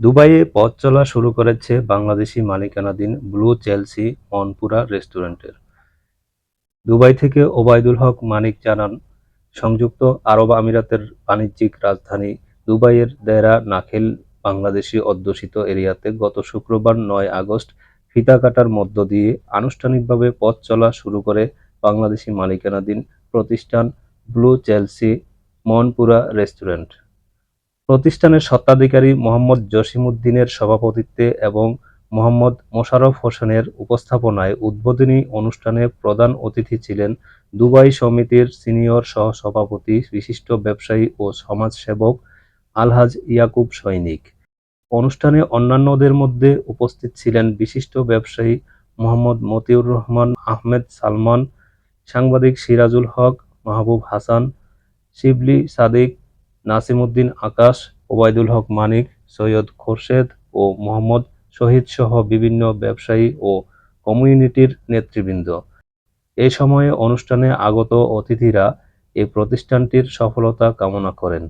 দুবাইয়ে পথ চলা শুরু করেছে বাংলাদেশি মালিকানাধীন ব্লু চেলসি মনপুরা রেস্টুরেন্টের। দুবাই থেকে ওবায়দুল হক, মানিক জানান, সংযুক্ত আরব আমিরাতের বাণিজ্যিক রাজধানী দুবাইয়ের দেরা নাখেল বাংলাদেশি অধ্যুষিত এরিয়াতে গত শুক্রবার নয় আগস্ট ফিতা কাটার মধ্য দিয়ে আনুষ্ঠানিকভাবে পথ চলা শুরু করে বাংলাদেশি মালিকানাধীন প্রতিষ্ঠান ব্লু চেলসি মনপুরা রেস্টুরেন্ট। প্রতিষ্ঠানের স্বত্বাধিকারী মোহাম্মদ জসিমউদ্দিনের সভাপতিত্বে এবং মোহাম্মদ মোশাররফ হোসেনের উপস্থাপনায় উদ্বোধনী অনুষ্ঠানে প্রধান অতিথি ছিলেন দুবাই সমিতির সিনিয়র সহ-সভাপতি বিশিষ্ট ব্যবসায়ী ও সমাজসেবক আলহাজ ইয়াকুব সৈনিক। অনুষ্ঠানে অন্যান্যদের মধ্যে উপস্থিত ছিলেন বিশিষ্ট ব্যবসায়ী মোহাম্মদ মতিউর রহমান আহমেদ সালমান, সাংবাদিক সিরাজুল হক, মাহবুব হাসান, শিবলি সাদিক, নাসিম উদ্দিন আকাশ, ওবায়দুল হক মানিক, সৈয়দ খোরশেদ ও মোহাম্মদ শহীদ সহ বিভিন্ন ব্যবসায়ী ও কমিউনিটির নেতৃবৃন্দ। এ সময়ে অনুষ্ঠানে আগত অতিথিরা এই প্রতিষ্ঠানটির সফলতা কামনা করেন।